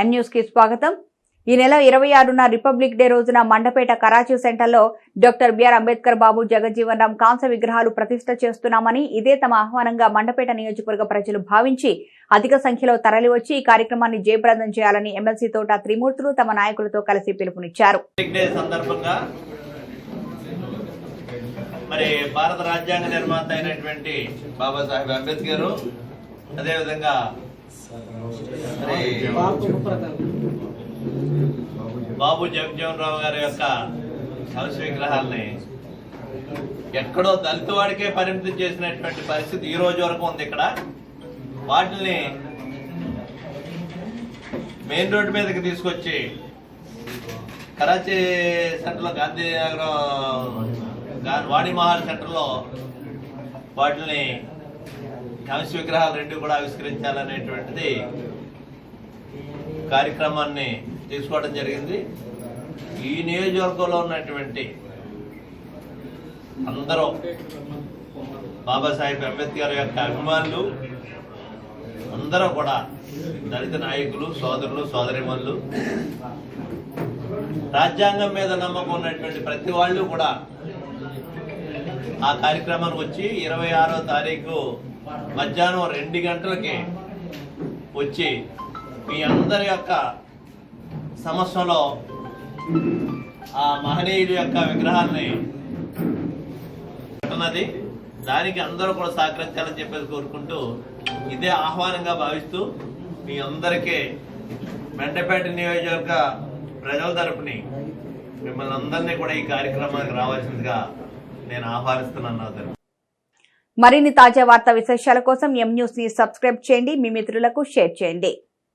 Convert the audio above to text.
ఎన్ న్యూస్కి స్వాగతం. ఈ నెల ఇరవై ఆరున రిపబ్లిక్ డే రోజున మండపేట కరాచీ సెంటర్లో డాక్టర్ బిఆర్ అంబేద్కర్ బాబు జగజ్జీవన్ రామ్ కాంస్య విగ్రహాలు ప్రతిష్ట చేస్తున్నామని ఇదే తమ ఆహ్వానంగా మండపేట నియోజకవర్గ ప్రజలు భావించి అధిక సంఖ్యలో తరలివచ్చి ఈ కార్యక్రమాన్ని జయప్రదం చేయాలని ఎమ్మెల్సీ తోట త్రిమూర్తులు తమ నాయకులతో కలిసి పిలుపునిచ్చారు. మరి భారత రాజ్యాంగ నిర్మాత అయినటువంటి బాబాసాహెబ్ అంబేద్కర్ అదేవిధంగా బాబు జగజ్జీవన్ రావు గారి యొక్క కలశ విగ్రహాలని ఎక్కడో దళిత వాడికే పరిమితం చేసినటువంటి పరిస్థితి ఈ రోజు వరకు ఉంది ఇక్కడ. వాటిని మెయిన్ రోడ్డు మీదకి తీసుకొచ్చి కరాచీ సెంటర్లో గాంధీనగరం వాణిమహల్ వాణి మహల్ సెంటర్లో వాటిని కాంస్య విగ్రహాలు రెండు కూడా ఆవిష్కరించాలనేటువంటిది కార్యక్రమాన్ని తీసుకోవడం జరిగింది. ఈ నియోజకవర్గంలో ఉన్నటువంటి అందరూ బాబాసాహెబ్ అంబేద్కర్ యొక్క అభిమానులు అందరూ కూడా దళిత నాయకులు సోదరులు సోదరిమణులు రాజ్యాంగం మీద నమ్మకం ఉన్నటువంటి ప్రతి వాళ్ళు కూడా ఆ కార్యక్రమానికి వచ్చి ఇరవై ఆరో తారీఖు మధ్యాహ్నం రెండు గంటలకి వచ్చి మీ అందరి యొక్క సమస్యలో ఆ మహనీయుడి యొక్క విగ్రహాన్ని ఉన్నది దానికి అందరూ కూడా సహకరించాలని చెప్పేసి కోరుకుంటూ ఇదే ఆహ్వానంగా భావిస్తూ మీ అందరికీ మెండపేట నియోజకవర్గ ప్రజల తరపుని మిమ్మల్ని అందరినీ కూడా ఈ కార్యక్రమానికి రావాల్సిందిగా నేను ఆహ్వానిస్తున్నాను మరిన్ని తాజా వార్తా విశేషాల కోసం ఎం న్యూస్ని సబ్స్క్రైబ్ చేయండి. మీ మిత్రులకు షేర్ చేయండి.